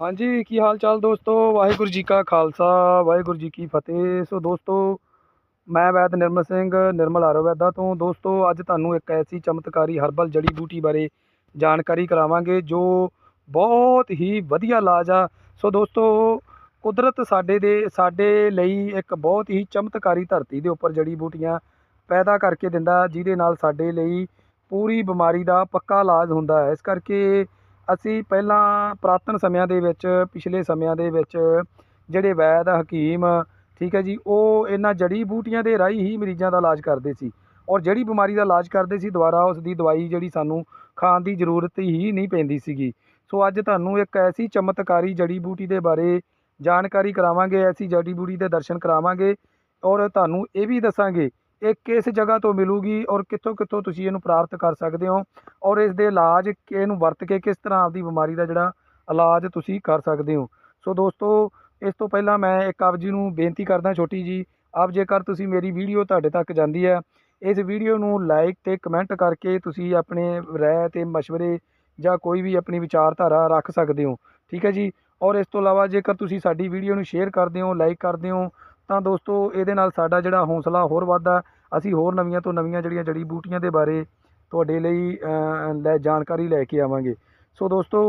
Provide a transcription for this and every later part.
ਹਾਂਜੀ, ਕੀ ਹਾਲ ਚਾਲ ਦੋਸਤੋ? ਵਾਹਿਗੁਰੂ ਜੀ ਕਾ ਖਾਲਸਾ, ਵਾਹਿਗੁਰੂ ਜੀ ਕੀ ਫਤਿਹ। ਸੋ ਦੋਸਤੋ, ਮੈਂ ਵੈਦ ਨਿਰਮਲ ਸਿੰਘ, ਨਿਰਮਲ ਆਯੁਰਵੈਦਾ ਤੋਂ। ਦੋਸਤੋ, ਅੱਜ ਤੁਹਾਨੂੰ ਇੱਕ ਐਸੀ ਚਮਤਕਾਰੀ ਹਰਬਲ ਜੜੀ ਬੂਟੀ ਬਾਰੇ ਜਾਣਕਾਰੀ ਕਰਾਵਾਂਗੇ, ਜੋ ਬਹੁਤ ਹੀ ਵਧੀਆ ਇਲਾਜ ਆ। ਸੋ ਦੋਸਤੋ, ਕੁਦਰਤ ਸਾਡੇ ਦੇ, ਸਾਡੇ ਲਈ ਇੱਕ ਬਹੁਤ ਹੀ ਚਮਤਕਾਰੀ ਧਰਤੀ ਦੇ ਉੱਪਰ ਜੜੀ ਬੂਟੀਆਂ ਪੈਦਾ ਕਰਕੇ ਦਿੰਦਾ, ਜਿਹਦੇ ਨਾਲ ਸਾਡੇ ਲਈ ਪੂਰੀ ਬਿਮਾਰੀ ਦਾ ਪੱਕਾ ਇਲਾਜ ਹੁੰਦਾ ਹੈ। ਇਸ ਕਰਕੇ ਅਸੀਂ ਪਹਿਲਾਂ ਪੁਰਾਤਨ ਸਮਿਆਂ ਦੇ ਵਿੱਚ, ਪਿਛਲੇ ਸਮਿਆਂ ਦੇ ਵਿੱਚ ਜਿਹੜੇ ਵੈਦ, ਹਕੀਮ, ਠੀਕ ਹੈ ਜੀ, ਉਹ ਇਹਨਾਂ ਜੜੀ ਬੂਟੀਆਂ ਦੇ ਰਾਹੀਂ ਹੀ ਮਰੀਜ਼ਾਂ ਦਾ ਇਲਾਜ ਕਰਦੇ ਸੀ। ਔਰ ਜਿਹੜੀ ਬਿਮਾਰੀ ਦਾ ਇਲਾਜ ਕਰਦੇ ਸੀ, ਦੁਬਾਰਾ ਉਸ ਦੀ ਦਵਾਈ ਜਿਹੜੀ ਸਾਨੂੰ ਖਾਣ ਦੀ ਜ਼ਰੂਰਤ ਹੀ ਨਹੀਂ ਪੈਂਦੀ ਸੀਗੀ। ਸੋ ਅੱਜ ਤੁਹਾਨੂੰ ਇੱਕ ਐਸੀ ਚਮਤਕਾਰੀ ਜੜੀ ਬੂਟੀ ਦੇ ਬਾਰੇ ਜਾਣਕਾਰੀ ਕਰਾਵਾਂਗੇ, ਐਸੀ ਜੜੀ ਬੂਟੀ ਦੇ ਦਰਸ਼ਨ ਕਰਾਵਾਂਗੇ ਔਰ ਤੁਹਾਨੂੰ ਇਹ ਵੀ ਦੱਸਾਂਗੇ ਇਹ ਕਿਸ ਜਗ੍ਹਾ ਤੋਂ ਮਿਲੂਗੀ ਔਰ ਕਿੱਥੋਂ ਕਿੱਥੋਂ ਤੁਸੀਂ ਇਹਨੂੰ ਪ੍ਰਾਪਤ ਕਰ ਸਕਦੇ ਹੋ ਔਰ ਇਸ ਦੇ ਇਲਾਜ ਕਿ ਇਹਨੂੰ ਵਰਤ ਕੇ ਕਿਸ ਤਰ੍ਹਾਂ ਆਪਦੀ ਬਿਮਾਰੀ ਦਾ ਜਿਹੜਾ ਇਲਾਜ ਤੁਸੀਂ ਕਰ ਸਕਦੇ ਹੋ। ਸੋ ਦੋਸਤੋ, ਇਸ ਤੋਂ ਪਹਿਲਾਂ ਮੈਂ ਇੱਕ ਆਪ ਜੀ ਨੂੰ ਬੇਨਤੀ ਕਰਦਾ ਛੋਟੀ ਜੀ, ਆਪ ਜੇਕਰ ਤੁਸੀਂ ਮੇਰੀ ਵੀਡੀਓ ਤੁਹਾਡੇ ਤੱਕ ਜਾਂਦੀ ਹੈ, ਇਸ ਵੀਡੀਓ ਨੂੰ ਲਾਈਕ ਤੇ ਕਮੈਂਟ ਕਰਕੇ ਤੁਸੀਂ ਆਪਣੇ ਰਾਏ ਤੇ مشਵਰੇ ਜਾਂ ਕੋਈ ਵੀ ਆਪਣੀ ਵਿਚਾਰਧਾਰਾ ਰੱਖ ਸਕਦੇ ਹੋ। ਠੀਕ ਹੈ ਜੀ? ਔਰ ਇਸ ਤੋਂ ਇਲਾਵਾ ਜੇਕਰ ਤੁਸੀਂ ਸਾਡੀ ਵੀਡੀਓ ਨੂੰ ਸ਼ੇਅਰ ਕਰਦੇ ਹੋ ਲਾਈਕ ਕਰਦੇ ਹੋ ਤਾਂ ਦੋਸਤੋ ਇਹਦੇ ਨਾਲ ਸਾਡਾ ਜਿਹੜਾ ਹੌਸਲਾ ਹੋਰ ਵੱਧਦਾ। ਅਸੀਂ ਹੋਰ ਨਵੀਆਂ ਤੋਂ ਨਵੀਆਂ ਜਿਹੜੀਆਂ ਜੜੀ ਬੂਟੀਆਂ ਦੇ ਬਾਰੇ ਤੁਹਾਡੇ ਲਈ ਲੈ, ਜਾਣਕਾਰੀ ਲੈ ਕੇ ਆਵਾਂਗੇ। ਸੋ ਦੋਸਤੋ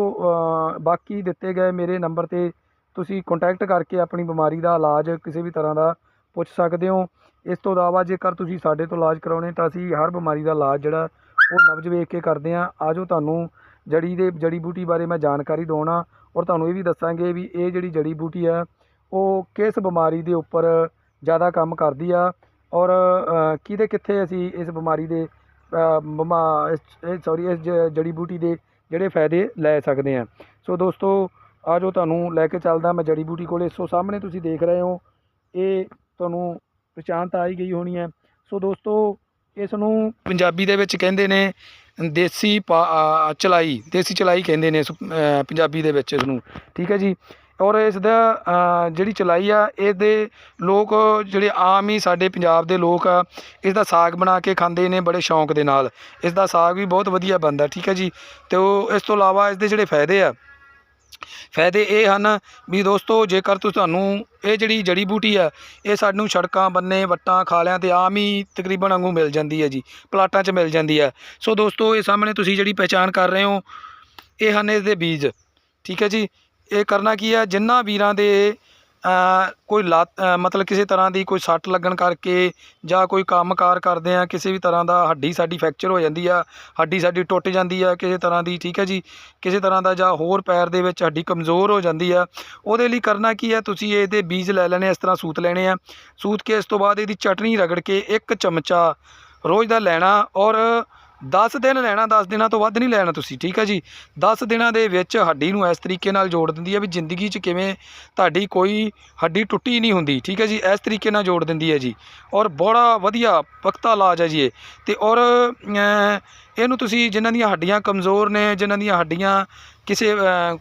ਬਾਕੀ ਦਿੱਤੇ ਗਏ ਮੇਰੇ ਨੰਬਰ ਤੇ ਤੁਸੀਂ ਕੰਟੈਕਟ ਕਰਕੇ ਆਪਣੀ ਬਿਮਾਰੀ ਦਾ ਇਲਾਜ ਕਿਸੇ ਵੀ ਤਰ੍ਹਾਂ ਦਾ ਪੁੱਛ ਸਕਦੇ ਹੋ। ਇਸ ਤੋਂ ਇਲਾਵਾ ਜੇਕਰ ਤੁਸੀਂ ਸਾਡੇ ਤੋਂ ਇਲਾਜ ਕਰਾਉਣੇ ਤਾਂ ਅਸੀਂ ਹਰ ਬਿਮਾਰੀ ਦਾ ਇਲਾਜ ਜਿਹੜਾ ਉਹ ਨਬਜ ਵੇਖ ਕੇ ਕਰਦੇ ਹਾਂ। ਆਜੋ ਤੁਹਾਨੂੰ ਜੜੀ ਦੇ, ਜੜੀ ਬੂਟੀ ਬਾਰੇ ਮੈਂ ਜਾਣਕਾਰੀ ਦਵਾਉਣਾ ਔਰ ਤੁਹਾਨੂੰ ਇਹ ਵੀ ਦੱਸਾਂਗੇ ਵੀ ਇਹ ਜਿਹੜੀ ਜੜੀ ਬੂਟੀ ਆ ਉਹ ਕਿਸ ਬਿਮਾਰੀ ਦੇ ਉੱਪਰ ਜ਼ਿਆਦਾ ਕੰਮ ਕਰਦੀ ਆ ਔਰ ਕਿਹਦੇ ਕਿੱਥੇ ਅਸੀਂ ਇਸ ਬਿਮਾਰੀ ਦੇ ਅ, ਬਿਮਾ ਇਸ ਸੌਰੀ ਇਸ ਜੜੀ ਬੂਟੀ ਦੇ ਜਿਹੜੇ ਫਾਇਦੇ ਲੈ ਸਕਦੇ ਆ। ਸੋ ਦੋਸਤੋ ਆਜੋ ਤੁਹਾਨੂੰ ਲੈ ਕੇ ਚੱਲਦਾ ਮੈਂ ਜੜੀ ਬੂਟੀ ਕੋਲੇ। ਸੋ ਸਾਹਮਣੇ ਤੁਸੀਂ ਦੇਖ ਰਹੇ ਹੋ ਇਹ ਤੁਹਾਨੂੰ ਪਛਾਣ ਤਾਂ ਆਈ ਗਈ ਹੋਣੀ ਹੈ ਸੋ ਦੋਸਤੋ ਇਸ ਨੂੰ ਪੰਜਾਬੀ ਦੇ ਵਿੱਚ ਕਹਿੰਦੇ ਨੇ ਦੇਸੀ ਪਾ- ਚਲਾਈ ਦੇਸੀ ਚਲਾਈ ਕਹਿੰਦੇ ਨੇ ਪੰਜਾਬੀ ਦੇ ਵਿੱਚ ਇਸ ਨੂੰ। ਠੀਕ ਹੈ ਜੀ? ਔਰ ਇਸ ਦਾ ਜਿਹੜੀ ਚਲਾਈ ਆ, ਇਹਦੇ ਲੋਕ ਜਿਹੜੇ ਆਮ ਹੀ ਸਾਡੇ ਪੰਜਾਬ ਦੇ ਲੋਕ ਆ ਇਸ ਦਾ ਸਾਗ ਬਣਾ ਕੇ ਖਾਂਦੇ ਨੇ ਬੜੇ ਸ਼ੌਂਕ ਦੇ ਨਾਲ। ਇਸ ਦਾ ਸਾਗ ਵੀ ਬਹੁਤ ਵਧੀਆ ਬਣਦਾ, ਠੀਕ ਹੈ ਜੀ? ਤੇ ਉਹ ਇਸ ਤੋਂ ਇਲਾਵਾ ਇਸ ਦੇ ਜਿਹੜੇ ਫਾਇਦੇ ਆ, ਫਾਇਦੇ ਇਹ ਹਨ ਵੀ ਦੋਸਤੋ, ਜੇਕਰ ਤੁਹਾਨੂੰ ਇਹ ਜਿਹੜੀ ਜੜੀ ਬੂਟੀ ਆ, ਇਹ ਸਾਨੂੰ ਸੜਕਾਂ, ਬੰਨੇ, ਵੱਟਾਂ, ਖਾਲਿਆਂ ਤੇ ਆਮ ਹੀ ਤਕਰੀਬਨ ਵਾਂਗੂ ਮਿਲ ਜਾਂਦੀ ਹੈ ਜੀ, ਪਲਾਟਾਂ 'ਚ ਮਿਲ ਜਾਂਦੀ ਹੈ। ਸੋ ਦੋਸਤੋ, ਇਹ ਸਾਹਮਣੇ ਤੁਸੀਂ ਜਿਹੜੀ ਪਹਿਚਾਣ ਕਰ ਰਹੇ ਹੋ, ਇਹ ਹਨ ਇਸ ਦੇ ਬੀਜ, ਠੀਕ ਹੈ ਜੀ? ਇਹ ਕਰਨਾ ਕੀ ਹੈ ਜਿਨ੍ਹਾਂ ਵੀਰਾਂ ਦੇ ਕੋਈ ਲੱਤ ਮਤਲਬ ਕਿਸੇ ਤਰ੍ਹਾਂ ਦੀ ਕੋਈ ਸੱਟ ਲੱਗਣ ਕਰਕੇ ਜਾਂ ਕੋਈ ਕੰਮਕਾਰ ਕਰਦੇ ਆ, ਕਿਸੇ ਵੀ ਤਰ੍ਹਾਂ ਦਾ ਹੱਡੀ ਸਾਡੀ ਫ੍ਰੈਕਚਰ ਹੋ ਜਾਂਦੀ ਆ, ਹੱਡੀ ਸਾਡੀ ਟੁੱਟ ਜਾਂਦੀ ਆ, ਕਿਸੇ ਤਰ੍ਹਾਂ ਦੀ, ਠੀਕ ਹੈ ਜੀ? ਕਿਸੇ ਤਰ੍ਹਾਂ ਦਾ ਜਾਂ ਹੋਰ ਪੈਰ ਦੇ ਵਿੱਚ ਹੱਡੀ ਕਮਜ਼ੋਰ ਹੋ ਜਾਂਦੀ ਆ, ਉਹਦੇ ਲਈ ਕਰਨਾ ਕੀ ਆ? ਤੁਸੀਂ ਇਹਦੇ ਬੀਜ ਲੈ ਲੈਣੇ ਇਸ ਤਰ੍ਹਾਂ ਸੂਤ ਲੈਣੇ ਆ। ਸੂਤ ਕੇ ਇਸ ਤੋਂ ਬਾਅਦ ਇਹਦੀ ਚਟਨੀ ਰਗੜ ਕੇ ਇੱਕ ਚਮਚਾ ਰੋਜ਼ ਦਾ ਲੈਣਾ ਔਰ 10 ਦਿਨ ਲੈਣਾ 10 ਦਿਨਾਂ ਤੋਂ ਵੱਧ ਨਹੀਂ ਲੈਣਾ ਤੁਸੀਂ, ਠੀਕ ਹੈ ਜੀ? 10 ਦਿਨਾਂ ਦੇ ਵਿੱਚ ਹੱਡੀ ਨੂੰ ਇਸ ਤਰੀਕੇ ਨਾਲ ਜੋੜ ਦਿੰਦੀ ਹੈ ਵੀ ਜ਼ਿੰਦਗੀ 'ਚ ਕਿਵੇਂ ਤੁਹਾਡੀ ਕੋਈ ਹੱਡੀ ਟੁੱਟੀ ਨਹੀਂ ਹੁੰਦੀ, ਠੀਕ ਹੈ ਜੀ? ਇਸ ਤਰੀਕੇ ਨਾਲ ਜੋੜ ਦਿੰਦੀ ਹੈ ਜੀ। ਔਰ ਬੜਾ ਵਧੀਆ ਪਖਤਾ ਇਲਾਜ ਹੈ ਜੀ ਇਹ। ਤੇ ਔਰ ਇਹਨੂੰ ਤੁਸੀਂ ਜਿਨ੍ਹਾਂ ਦੀਆਂ ਹੱਡੀਆਂ ਕਮਜ਼ੋਰ ਨੇ, ਜਿਨ੍ਹਾਂ ਦੀਆਂ ਹੱਡੀਆਂ ਕਿਸੇ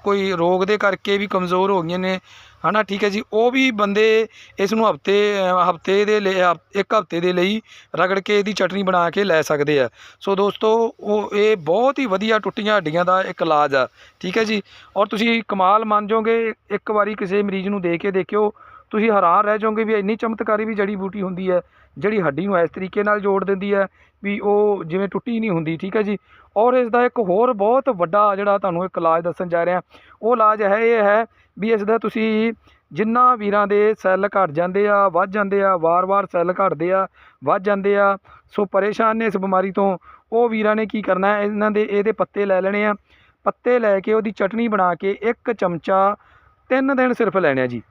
ਕੋਈ ਰੋਗ ਦੇ ਕਰਕੇ ਵੀ ਕਮਜ਼ੋਰ ਹੋ ਗਈਆਂ ਨੇ ਹੈ ਨਾ ਠੀਕ ਹੈ ਜੀ। ਉਹ ਵੀ ਬੰਦੇ ਇਸ ਨੂੰ ਹਫ਼ਤੇ ਹਫ਼ਤੇ ਦੇ ਲਈ ਹਫ- ਇੱਕ ਹਫ਼ਤੇ ਦੇ ਲਈ ਰਗੜ ਕੇ ਇਹਦੀ ਚਟਨੀ ਬਣਾ ਕੇ ਲੈ ਸਕਦੇ ਆ। ਸੋ ਦੋਸਤੋ, ਉਹ, ਇਹ ਬਹੁਤ ਹੀ ਵਧੀਆ ਟੁੱਟੀਆਂ ਹੱਡੀਆਂ ਦਾ ਇੱਕ ਇਲਾਜ ਆ। ਠੀਕ ਹੈ ਜੀ। ਔਰ ਤੁਸੀਂ ਕਮਾਲ ਮੰਨ ਜਾਓਗੇ, ਇੱਕ ਵਾਰੀ ਕਿਸੇ ਮਰੀਜ਼ ਨੂੰ ਦੇ ਕੇ ਦੇਖਿਓ ਤੁਸੀਂ ਹੈਰਾਨ ਰਹਿ ਜਾਓਗੇ ਵੀ ਇੰਨੀ ਚਮਤਕਾਰੀ ਵੀ ਜੜੀ ਬੂਟੀ ਹੁੰਦੀ ਹੈ, ਜਿਹੜੀ ਹੱਡੀ ਨੂੰ ਇਸ ਤਰੀਕੇ ਨਾਲ ਜੋੜ ਦਿੰਦੀ ਹੈ ਵੀ ਉਹ ਜਿਵੇਂ ਟੁੱਟੀ ਨਹੀਂ ਹੁੰਦੀ, ਠੀਕ ਹੈ ਜੀ? ਔਰ ਇਸ ਦਾ ਇੱਕ ਹੋਰ ਬਹੁਤ ਵੱਡਾ ਜਿਹੜਾ ਤੁਹਾਨੂੰ ਇੱਕ ਇਲਾਜ ਦੱਸਣ ਜਾ ਰਿਹਾ, ਉਹ ਇਲਾਜ ਹੈ, ਇਹ ਹੈ ਵੀ ਇਸ ਦਾ ਤੁਸੀਂ ਜਿੰਨਾ ਵੀਰਾਂ ਦੇ ਸੈੱਲ ਘਟ ਜਾਂਦੇ ਆ, ਵੱਧ ਜਾਂਦੇ ਆ, ਵਾਰ-ਵਾਰ ਸੈੱਲ ਘਟਦੇ ਆ, ਵੱਧ ਜਾਂਦੇ ਆ, ਸੋ ਪਰੇਸ਼ਾਨ ਨੇ ਇਸ ਬਿਮਾਰੀ ਤੋਂ, ਉਹ ਵੀਰਾਂ ਨੇ ਕੀ ਕਰਨਾ ਹੈ? ਇਹਨਾਂ ਦੇ ਇਹਦੇ ਪੱਤੇ ਲੈ ਲੈਣੇ ਆ। ਪੱਤੇ ਲੈ ਕੇ ਉਹਦੀ ਚਟਨੀ ਬਣਾ ਕੇ ਇੱਕ ਚਮਚਾ ਤਿੰਨ ਦਿਨ ਸਿਰਫ ਲੈਣੇ ਆ ਜੀ।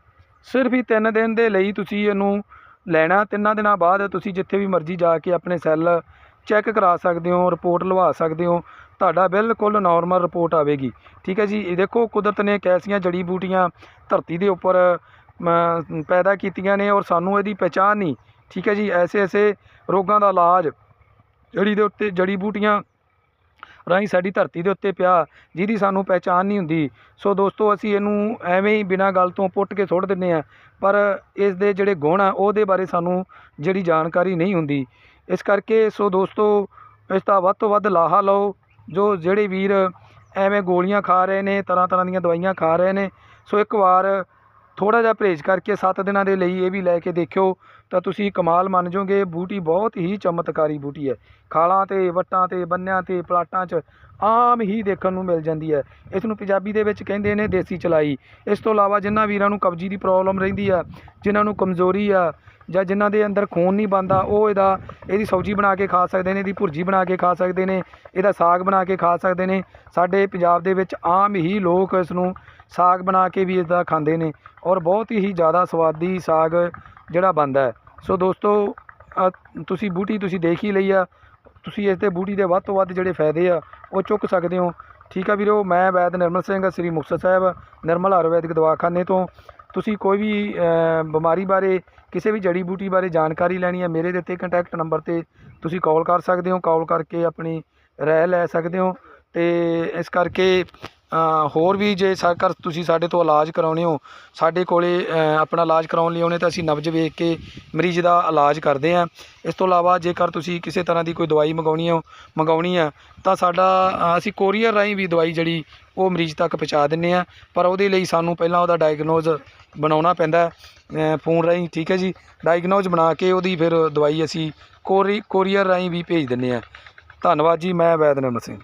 ਸਿਰਫ ਹੀ ਤਿੰਨ ਦਿਨ ਦੇ ਲਈ ਤੁਸੀਂ ਇਹਨੂੰ ਲੈਣਾ, ਤਿੰਨਾਂ ਦਿਨਾਂ ਬਾਅਦ ਤੁਸੀਂ ਜਿੱਥੇ ਵੀ ਮਰਜ਼ੀ ਜਾ ਕੇ ਆਪਣੇ ਸੈੱਲ ਚੈੱਕ ਕਰਾ ਸਕਦੇ ਹੋ, ਰਿਪੋਰਟ ਲਵਾ ਸਕਦੇ ਹੋ, ਤੁਹਾਡਾ ਬਿਲਕੁਲ ਨਾਰਮਲ ਰਿਪੋਰਟ ਆਵੇਗੀ। ਠੀਕ ਹੈ ਜੀ? ਇਹ ਦੇਖੋ, ਕੁਦਰਤ ਨੇ ਕੈਸੀਆਂ ਜੜੀ ਬੂਟੀਆਂ ਧਰਤੀ ਦੇ ਉੱਪਰ ਪੈਦਾ ਕੀਤੀਆਂ ਨੇ ਔਰ ਸਾਨੂੰ ਇਹਦੀ ਪਹਿਚਾਣ ਨਹੀਂ। ਠੀਕ ਹੈ ਜੀ? ਐਸੇ ਐਸੇ ਰੋਗਾਂ ਦਾ ਇਲਾਜ ਜੜੀ ਦੇ ਉੱਤੇ, ਜੜੀ ਬੂਟੀਆਂ ਰਾਹੀਂ ਸਾਡੀ ਧਰਤੀ ਦੇ ਉੱਤੇ ਪਿਆ, ਜਿਹਦੀ ਸਾਨੂੰ ਪਹਿਚਾਣ ਨਹੀਂ ਹੁੰਦੀ। ਸੋ ਦੋਸਤੋ, ਅਸੀਂ ਇਹਨੂੰ ਐਵੇਂ ਹੀ ਬਿਨਾਂ ਗੱਲ ਤੋਂ ਪੁੱਟ ਕੇ ਸੁੱਟ ਦਿੰਦੇ ਆ ਪਰ ਇਸ ਦੇ ਜਿਹੜੇ ਗੁਣ ਆ, ਉਹਦੇ ਬਾਰੇ ਸਾਨੂੰ ਜਿਹੜੀ ਜਾਣਕਾਰੀ ਨਹੀਂ ਹੁੰਦੀ। ਇਸ ਕਰਕੇ ਸੋ ਦੋਸਤੋ, ਇਸ ਦਾ ਵੱਧ ਤੋਂ ਵੱਧ ਲਾਹਾ ਲਓ। ਜੋ ਜਿਹੜੇ ਵੀਰ ਐਵੇਂ ਗੋਲੀਆਂ ਖਾ ਰਹੇ ਨੇ ਤਰ੍ਹਾਂ ਤਰ੍ਹਾਂ ਦੀਆਂ ਦਵਾਈਆਂ ਖਾ ਰਹੇ ਨੇ, ਸੋ ਇੱਕ ਵਾਰ ਥੋੜਾ ਜਿਹਾ ਪਰਹੇਜ਼ ਕਰਕੇ 7 ਦਿਨਾਂ ਦੇ ਲਈ ਇਹ ਵੀ ਲੈ ਕੇ ਦੇਖਿਓ, ਤਾਂ ਤੁਸੀਂ ਕਮਾਲ ਮੰਨ ਜਾਓਗੇ, ਬੂਟੀ ਬਹੁਤ ਹੀ ਚਮਤਕਾਰੀ ਬੂਟੀ ਹੈ। ਖਾਲਾਂ ਤੇ, ਵੱਟਾਂ ਤੇ, ਬੰਨਿਆਂ ਤੇ, ਪਲਾਟਾਂ 'ਚ ਆਮ ਹੀ ਦੇਖਣ ਨੂੰ ਮਿਲ ਜਾਂਦੀ ਹੈ। ਇਸ ਨੂੰ ਪੰਜਾਬੀ ਦੇ ਵਿੱਚ ਕਹਿੰਦੇ ਨੇ ਦੇਸੀ ਚਲਾਈ। ਇਸ ਤੋਂ ਇਲਾਵਾ ਜਿਨ੍ਹਾਂ ਵੀਰਾਂ ਨੂੰ ਕਬਜੀ ਦੀ ਪ੍ਰੋਬਲਮ ਰਹਿੰਦੀ ਆ, ਜਿਨ੍ਹਾਂ ਨੂੰ ਕਮਜ਼ੋਰੀ ਆ ਜਾਂ ਜਿਨ੍ਹਾਂ ਦੇ ਅੰਦਰ ਖੂਨ ਨਹੀਂ ਬਣਦਾ, ਉਹ ਇਹਦਾ, ਇਹਦੀ ਸਬਜ਼ੀ ਬਣਾ ਕੇ ਖਾ ਸਕਦੇ ਨੇ, ਇਹਦੀ ਭੁਰਜੀ ਬਣਾ ਕੇ ਖਾ ਸਕਦੇ ਨੇ, ਇਹਦਾ ਸਾਗ ਬਣਾ ਕੇ ਖਾ ਸਕਦੇ ਨੇ। ਸਾਡੇ ਪੰਜਾਬ ਦੇ ਵਿੱਚ ਆਮ ਹੀ ਲੋਕ ਇਸ ਨੂੰ ਸਾਗ ਬਣਾ ਕੇ ਵੀ ਇਸਦਾ ਖਾਂਦੇ ਨੇ ਔਰ ਬਹੁਤ ਹੀ ਜ਼ਿਆਦਾ ਸਵਾਦੀ ਸਾਗ ਜਿਹੜਾ ਬਣਦਾ ਸੋ ਦੋਸਤੋ ਤੁਸੀਂ ਬੂਟੀ ਤੁਸੀਂ ਦੇਖ ਹੀ ਲਈ ਆ। ਤੁਸੀਂ ਇਸ ਤੇ ਬੂਟੀ ਦੇ ਵੱਧ ਤੋਂ ਵੱਧ ਜਿਹੜੇ ਫਾਇਦੇ ਆ, ਉਹ ਚੁੱਕ ਸਕਦੇ ਹੋ। ਠੀਕ ਆ ਵੀਰੋ, ਮੈਂ ਵੈਦ ਨਿਰਮਲ ਸਿੰਘ, ਸ੍ਰੀ ਮੁਕਤਸਰ ਸਾਹਿਬ, ਨਿਰਮਲ ਆਯੁਰਵੈਦਿਕ ਦਵਾਖਾਨੇ ਤੋਂ ਤੁਸੀਂ ਕੋਈ ਵੀ ਬਿਮਾਰੀ ਬਾਰੇ, ਕਿਸੇ ਵੀ ਜੜੀ ਬੂਟੀ ਬਾਰੇ ਜਾਣਕਾਰੀ ਲੈਣੀ ਹੈ, ਮੇਰੇ ਦਿੱਤੇ ਕੰਟੈਕਟ ਨੰਬਰ ਤੇ ਤੁਸੀਂ ਕਾਲ ਕਰ ਸਕਦੇ ਹੋ ਕਾਲ ਕਰਕੇ ਆਪਣੀ ਰਾਏ ਲੈ ਸਕਦੇ ਹੋ ਤੇ ਇਸ ਕਰਕੇ ਹੋਰ ਵੀ ਜੇ ਸਾਕਰ ਤੁਸੀਂ ਸਾਡੇ ਤੋਂ ਇਲਾਜ ਕਰਾਉਣੇ ਹੋ, ਸਾਡੇ ਕੋਲੇ ਆਪਣਾ ਇਲਾਜ ਕਰਾਉਣ ਲਈ ਆਉਣੇ ਤਾਂ ਅਸੀਂ ਨਬਜ ਵੇਖ ਕੇ ਮਰੀਜ਼ ਦਾ ਇਲਾਜ ਕਰਦੇ ਹਾਂ। ਇਸ ਤੋਂ ਇਲਾਵਾ ਜੇਕਰ ਤੁਸੀਂ ਕਿਸੇ ਤਰ੍ਹਾਂ ਦੀ ਕੋਈ ਦਵਾਈ ਮੰਗਾਉਣੀ ਹੈ ਮੰਗਾਉਣੀ ਆ, ਤਾਂ ਸਾਡਾ ਅਸੀਂ ਕੋਰੀਅਰ ਰਾਹੀਂ ਵੀ ਦਵਾਈ ਜਿਹੜੀ ਉਹ ਮਰੀਜ਼ ਤੱਕ ਪਹੁੰਚਾ ਦਿੰਨੇ ਆ ਪਰ ਉਹਦੇ ਲਈ ਸਾਨੂੰ ਪਹਿਲਾਂ ਉਹਦਾ ਡਾਇਗਨੋਜ਼ ਬਣਾਉਣਾ ਪੈਂਦਾ ਫੋਨ ਰਾਹੀਂ, ਠੀਕ ਹੈ ਜੀ? ਡਾਇਗਨੋਜ਼ ਬਣਾ ਕੇ ਉਹਦੀ ਫਿਰ ਦਵਾਈ ਅਸੀਂ ਕੋਰੀ ਕੋਰੀਅਰ ਰਾਹੀਂ ਵੀ ਭੇਜ ਦਿੰਨੇ ਆ ਧੰਨਵਾਦ ਜੀ, ਮੈਂ ਵੈਦ ਨਿਰਮਲ ਸਿੰਘ।